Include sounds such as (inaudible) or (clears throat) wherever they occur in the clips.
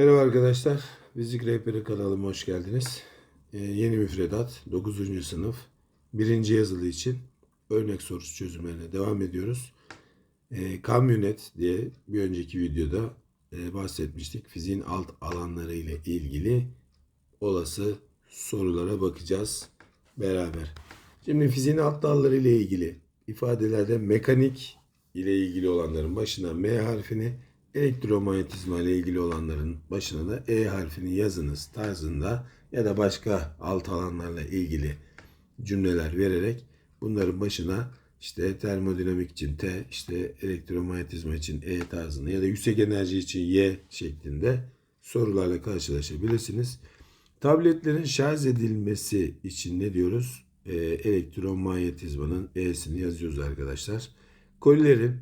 Merhaba arkadaşlar. Fizik Rehberi kanalıma hoş geldiniz. Ee, yeni müfredat 9. sınıf 1. yazılı için örnek sorusu çözümlerine devam ediyoruz. Ee, kamyonet diye bir önceki videoda e, bahsetmiştik. Fiziğin alt alanları ile ilgili olası sorulara bakacağız beraber. Şimdi fiziğin alt dalları ile ilgili ifadelerde mekanik ile ilgili olanların başına M harfini, elektromanyetizma ile ilgili olanların başına da E harfini yazınız tarzında ya da başka alt alanlarla ilgili cümleler vererek bunların başına işte termodinamik için T, işte elektromanyetizma için E tarzında ya da yüksek enerji için Y şeklinde sorularla karşılaşabilirsiniz. Tabletlerin şarj edilmesi için ne diyoruz? Ee, elektromanyetizmanın E'sini yazıyoruz arkadaşlar. Kolilerin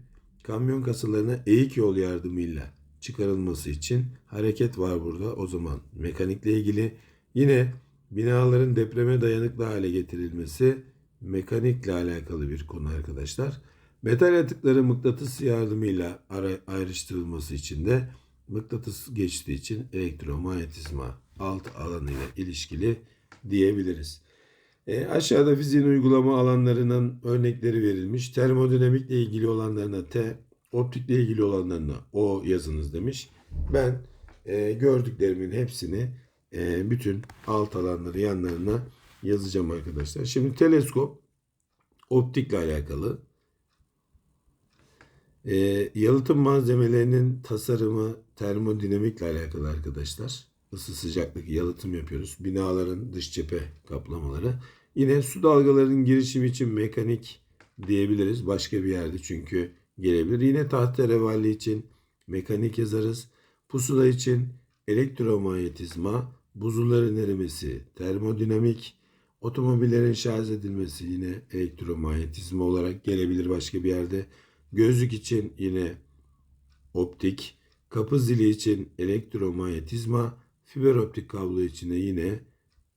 kamyon kasalarına eğik yol yardımıyla çıkarılması için hareket var burada. O zaman mekanikle ilgili. Yine binaların depreme dayanıklı hale getirilmesi mekanikle alakalı bir konu arkadaşlar. Metal atıkların mıknatıs yardımıyla ayrıştırılması için de mıknatıs geçtiği için elektromanyetizma alt alanıyla ilişkili diyebiliriz. E, aşağıda fiziğin uygulama alanlarının örnekleri verilmiş. Termodinamikle ilgili olanlarına T, optikle ilgili olanlarına O yazınız demiş. Ben e, gördüklerimin hepsini e, bütün alt alanları yanlarına yazacağım arkadaşlar. Şimdi teleskop optikle alakalı. E, yalıtım malzemelerinin tasarımı termodinamikle alakalı arkadaşlar. Isı sıcaklık yalıtım yapıyoruz. Binaların dış cephe kaplamaları. Yine su dalgalarının girişimi için mekanik diyebiliriz. Başka bir yerde çünkü gelebilir. Yine tahterevalli için mekanik yazarız. Pusula için elektromanyetizma, buzulların erimesi, termodinamik, otomobillerin şarj edilmesi yine elektromanyetizma olarak gelebilir başka bir yerde. Gözlük için yine optik, kapı zili için elektromanyetizma, fiber optik kablo için de yine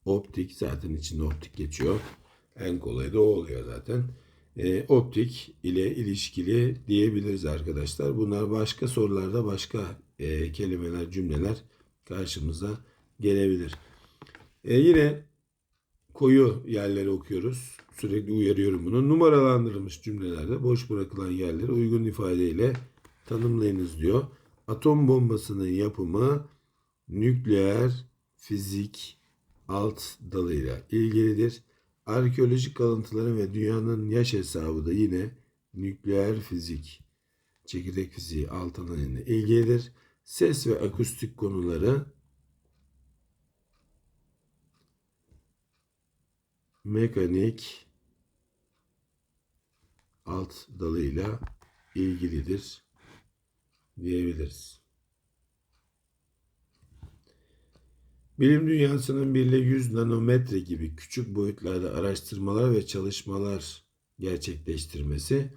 optik zaten içinde optik geçiyor. En kolay da o oluyor zaten. E, optik ile ilişkili diyebiliriz arkadaşlar. Bunlar başka sorularda başka e, kelimeler, cümleler karşımıza gelebilir. E, yine koyu yerleri okuyoruz. Sürekli uyarıyorum bunu. Numaralandırılmış cümlelerde boş bırakılan yerleri uygun ifadeyle tanımlayınız diyor. Atom bombasının yapımı nükleer fizik alt dalıyla ilgilidir. Arkeolojik kalıntıların ve dünyanın yaş hesabı da yine nükleer fizik, çekirdek fiziği alt alanıyla ilgilidir. Ses ve akustik konuları mekanik alt dalıyla ilgilidir diyebiliriz. Bilim dünyasının 1 ile 100 nanometre gibi küçük boyutlarda araştırmalar ve çalışmalar gerçekleştirmesi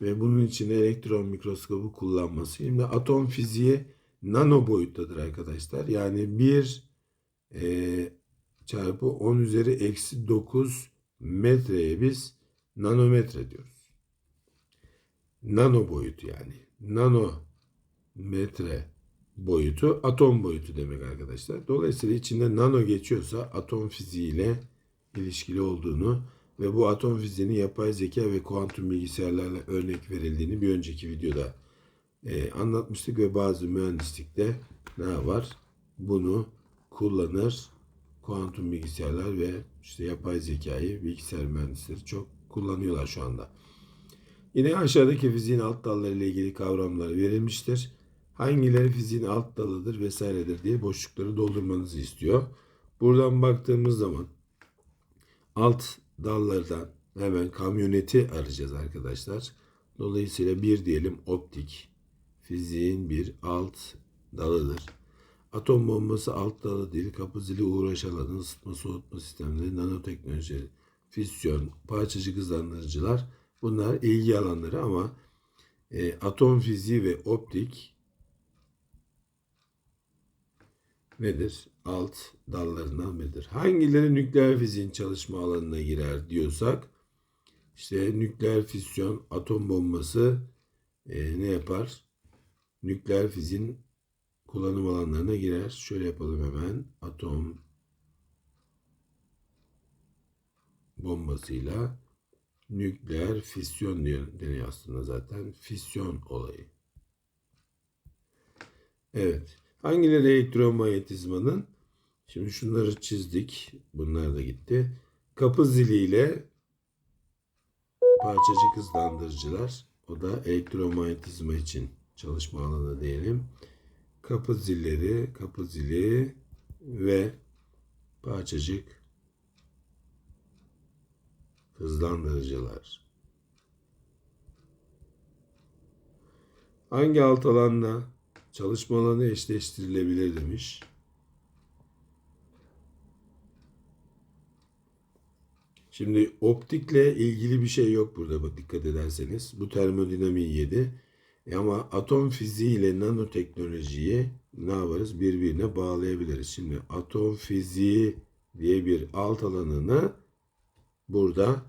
ve bunun için elektron mikroskobu kullanması. Şimdi atom fiziği nano boyuttadır arkadaşlar. Yani 1 e, çarpı 10 üzeri eksi 9 metreye biz nanometre diyoruz. Nano boyutu yani. Nanometre boyutu atom boyutu demek arkadaşlar. Dolayısıyla içinde nano geçiyorsa atom fiziğiyle ilişkili olduğunu ve bu atom fiziğinin yapay zeka ve kuantum bilgisayarlarla örnek verildiğini bir önceki videoda e, anlatmıştık ve bazı mühendislikte ne var? Bunu kullanır. Kuantum bilgisayarlar ve işte yapay zekayı bilgisayar mühendisleri çok kullanıyorlar şu anda. Yine aşağıdaki fiziğin alt dalları ile ilgili kavramlar verilmiştir. Hangileri fiziğin alt dalıdır vesairedir diye boşlukları doldurmanızı istiyor. Buradan baktığımız zaman alt dallardan hemen kamyoneti arayacağız arkadaşlar. Dolayısıyla bir diyelim optik fiziğin bir alt dalıdır. Atom bombası alt dalı değil. Kapı zili uğraş alanı, ısıtma soğutma sistemleri, nanoteknoloji, füsyon, parçacık hızlandırıcılar bunlar ilgi alanları ama e, atom fiziği ve optik nedir? Alt dallarından biridir. Hangileri nükleer fiziğin çalışma alanına girer diyorsak işte nükleer füsyon, atom bombası e, ne yapar? Nükleer fiziğin kullanım alanlarına girer. Şöyle yapalım hemen. Atom bombasıyla nükleer fisyon deniyor aslında zaten. Fisyon olayı. Evet. Hangileri elektromanyetizmanın? Şimdi şunları çizdik. Bunlar da gitti. Kapı ziliyle parçacık hızlandırıcılar. O da elektromanyetizma için çalışma alanı diyelim. Kapı zilleri, kapı zili ve parçacık hızlandırıcılar. Hangi alt alanla çalışma alanı eşleştirilebilir demiş. Şimdi optikle ilgili bir şey yok burada dikkat ederseniz. Bu termodinamiği yedi. E ama atom fiziği ile nanoteknolojiyi ne yaparız? Birbirine bağlayabiliriz. Şimdi atom fiziği diye bir alt alanını burada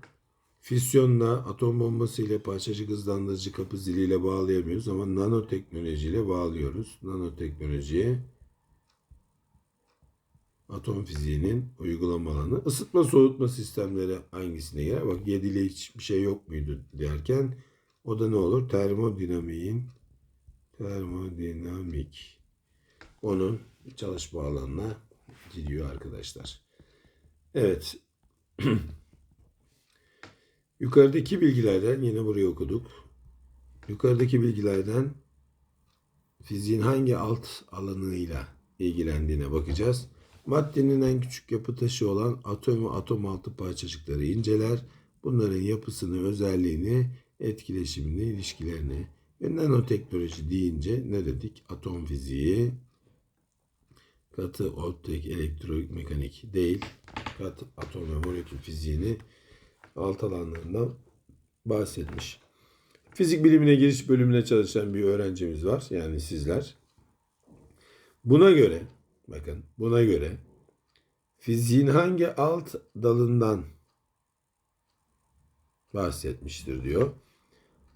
füsyonla, atom bombası ile parçacık hızlandırıcı kapı ziliyle bağlayamıyoruz ama nanoteknolojiyle bağlıyoruz. Nanoteknolojiye atom fiziğinin uygulama alanı. Isıtma soğutma sistemleri hangisine girer? Bak 7 ile hiçbir şey yok muydu derken o da ne olur? Termodinamiğin termodinamik onun çalışma alanına gidiyor arkadaşlar. Evet. (clears throat) Yukarıdaki bilgilerden yine burayı okuduk. Yukarıdaki bilgilerden fiziğin hangi alt alanıyla ilgilendiğine bakacağız. Maddenin en küçük yapı taşı olan atom ve atom altı parçacıkları inceler. Bunların yapısını, özelliğini, etkileşimini, ilişkilerini ve nanoteknoloji deyince ne dedik? Atom fiziği, katı optik, elektromekanik değil, katı atom ve molekül fiziğini alt alanlarından bahsetmiş. Fizik bilimine giriş bölümüne çalışan bir öğrencimiz var. Yani sizler. Buna göre bakın buna göre fiziğin hangi alt dalından bahsetmiştir diyor.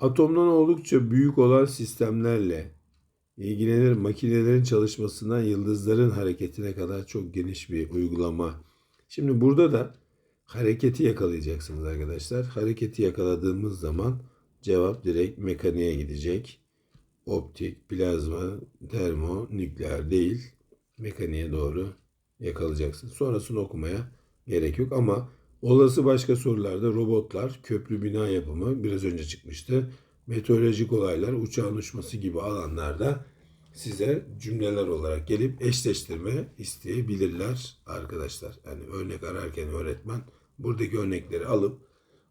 Atomdan oldukça büyük olan sistemlerle ilgilenir makinelerin çalışmasından yıldızların hareketine kadar çok geniş bir uygulama. Şimdi burada da hareketi yakalayacaksınız arkadaşlar. Hareketi yakaladığımız zaman cevap direkt mekaniğe gidecek. Optik, plazma, termo, nükleer değil. Mekaniğe doğru yakalayacaksınız. Sonrasını okumaya gerek yok ama olası başka sorularda robotlar, köprü bina yapımı biraz önce çıkmıştı. Meteorolojik olaylar, uçağın uçması gibi alanlarda size cümleler olarak gelip eşleştirme isteyebilirler arkadaşlar. Yani örnek ararken öğretmen buradaki örnekleri alıp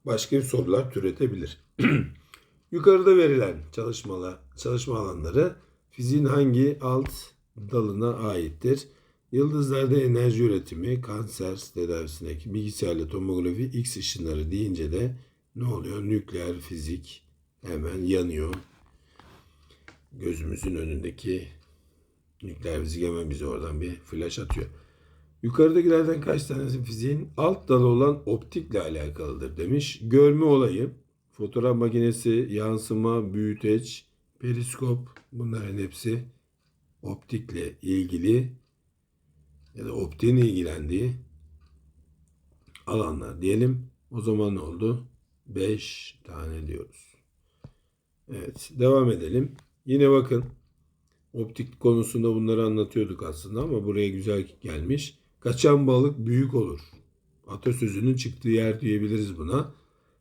başka bir sorular türetebilir. (clears throat) Yukarıda verilen çalışmalar, çalışma alanları fiziğin hangi alt dalına aittir? Yıldızlarda enerji üretimi, kanser tedavisindeki bilgisayarlı tomografi, X ışınları deyince de ne oluyor? Nükleer fizik hemen yanıyor. Gözümüzün önündeki nükleer fizik hemen bize oradan bir flash atıyor. Yukarıdakilerden kaç tanesi fiziğin alt dalı olan optikle alakalıdır demiş. Görme olayı, fotoğraf makinesi, yansıma, büyüteç, periskop bunların hepsi optikle ilgili ya da optiğin ilgilendiği alanlar diyelim. O zaman ne oldu? 5 tane diyoruz. Evet devam edelim. Yine bakın optik konusunda bunları anlatıyorduk aslında ama buraya güzel gelmiş. Kaçan balık büyük olur. Atasözünün çıktığı yer diyebiliriz buna.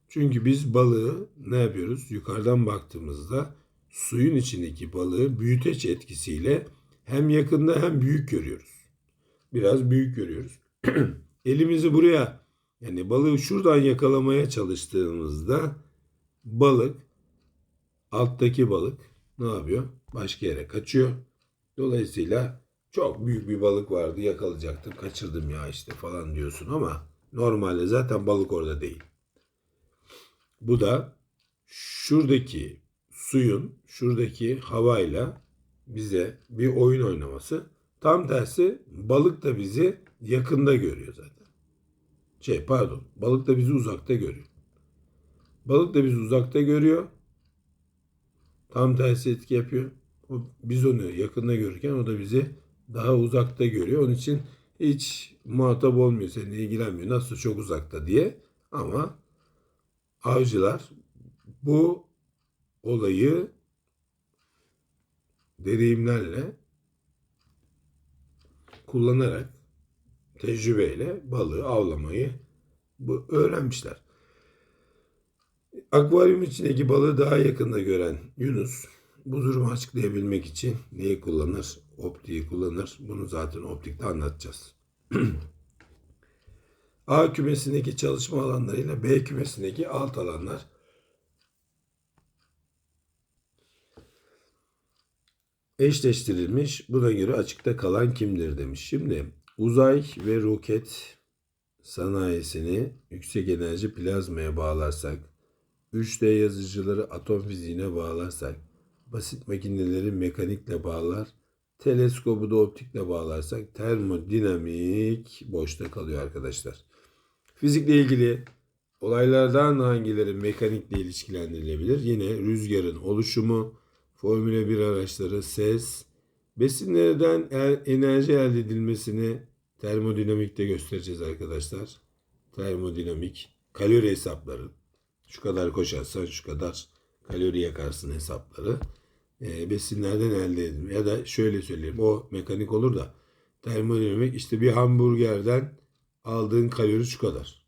Çünkü biz balığı ne yapıyoruz? Yukarıdan baktığımızda suyun içindeki balığı büyüteç etkisiyle hem yakında hem büyük görüyoruz. Biraz büyük görüyoruz. (clears throat) Elimizi buraya yani balığı şuradan yakalamaya çalıştığımızda balık alttaki balık ne yapıyor? Başka yere kaçıyor. Dolayısıyla çok büyük bir balık vardı yakalayacaktım kaçırdım ya işte falan diyorsun ama normalde zaten balık orada değil. Bu da şuradaki suyun şuradaki havayla bize bir oyun oynaması. Tam tersi balık da bizi yakında görüyor zaten. Şey pardon balık da bizi uzakta görüyor. Balık da bizi uzakta görüyor. Tam tersi etki yapıyor. O, biz onu yakında görürken o da bizi daha uzakta görüyor. Onun için hiç muhatap olmuyor, seninle ilgilenmiyor. Nasıl çok uzakta diye. Ama avcılar bu olayı deneyimlerle kullanarak tecrübeyle balığı avlamayı bu öğrenmişler. Akvaryum içindeki balığı daha yakında gören Yunus bu durumu açıklayabilmek için neyi kullanır? Optiği kullanır. Bunu zaten optikte anlatacağız. (clears throat) A kümesindeki çalışma alanlarıyla B kümesindeki alt alanlar eşleştirilmiş. Buna göre açıkta kalan kimdir demiş. Şimdi uzay ve roket sanayisini yüksek enerji plazmaya bağlarsak, 3D yazıcıları atom fiziğine bağlarsak, basit makineleri mekanikle bağlar, teleskobu da optikle bağlarsak termodinamik boşta kalıyor arkadaşlar. Fizikle ilgili olaylardan hangileri mekanikle ilişkilendirilebilir? Yine rüzgarın oluşumu, Formula 1 araçları, ses, besinlerden er- enerji elde edilmesini termodinamikte göstereceğiz arkadaşlar. Termodinamik, kalori hesapları. Şu kadar koşarsan şu kadar kalori yakarsın hesapları. E, besinlerden elde edilme. Ya da şöyle söyleyeyim o mekanik olur da termodinamik işte bir hamburgerden aldığın kalori şu kadar.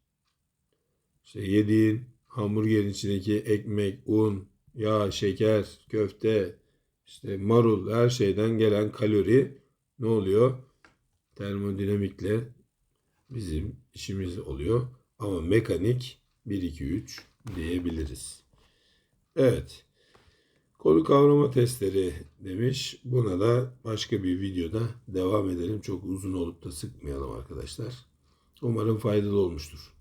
İşte yediğin hamburgerin içindeki ekmek, un, yağ, şeker, köfte, işte marul her şeyden gelen kalori ne oluyor? Termodinamikle bizim işimiz oluyor. Ama mekanik 1 2 3 diyebiliriz. Evet. Konu kavrama testleri demiş. Buna da başka bir videoda devam edelim. Çok uzun olup da sıkmayalım arkadaşlar. Umarım faydalı olmuştur.